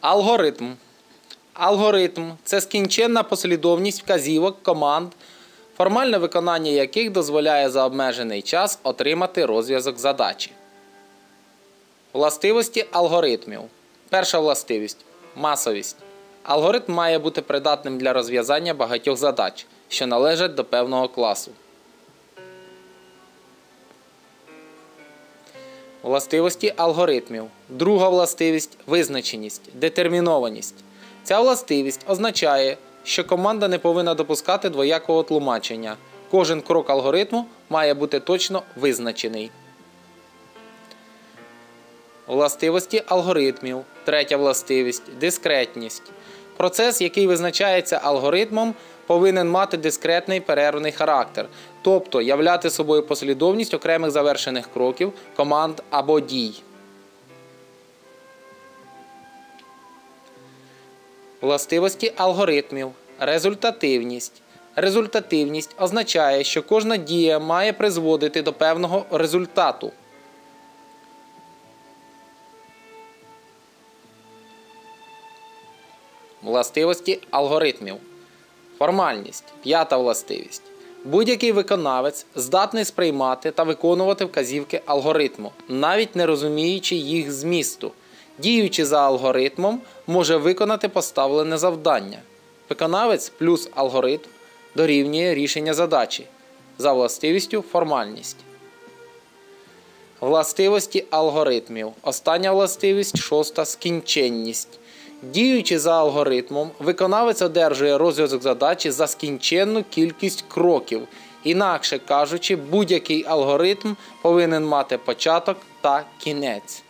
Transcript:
Алгоритм. Алгоритм це скінченна послідовність вказівок команд, формальне виконання яких дозволяє за обмежений час отримати розв'язок задачі. Властивості алгоритмів. Перша властивість масовість. Алгоритм має бути придатним для розв'язання багатьох задач, що належать до певного класу. Властивості алгоритмів. Друга властивість визначеність, детермінованість. Ця властивість означає, що команда не повинна допускати двоякого тлумачення. Кожен крок алгоритму має бути точно визначений. Властивості алгоритмів. Третя властивість дискретність. Процес, який визначається алгоритмом, повинен мати дискретний перервний характер, тобто являти собою послідовність окремих завершених кроків, команд або дій. Властивості алгоритмів. Результативність. Результативність означає, що кожна дія має призводити до певного результату. Властивості алгоритмів. Формальність. П'ята властивість. Будь-який виконавець здатний сприймати та виконувати вказівки алгоритму, навіть не розуміючи їх змісту. Діючи за алгоритмом, може виконати поставлене завдання. Виконавець плюс алгоритм дорівнює рішення задачі за властивістю формальність. Властивості алгоритмів. Остання властивість шоста скінченність. Діючи за алгоритмом, виконавець одержує розв'язок задачі за скінченну кількість кроків. Інакше кажучи, будь-який алгоритм повинен мати початок та кінець.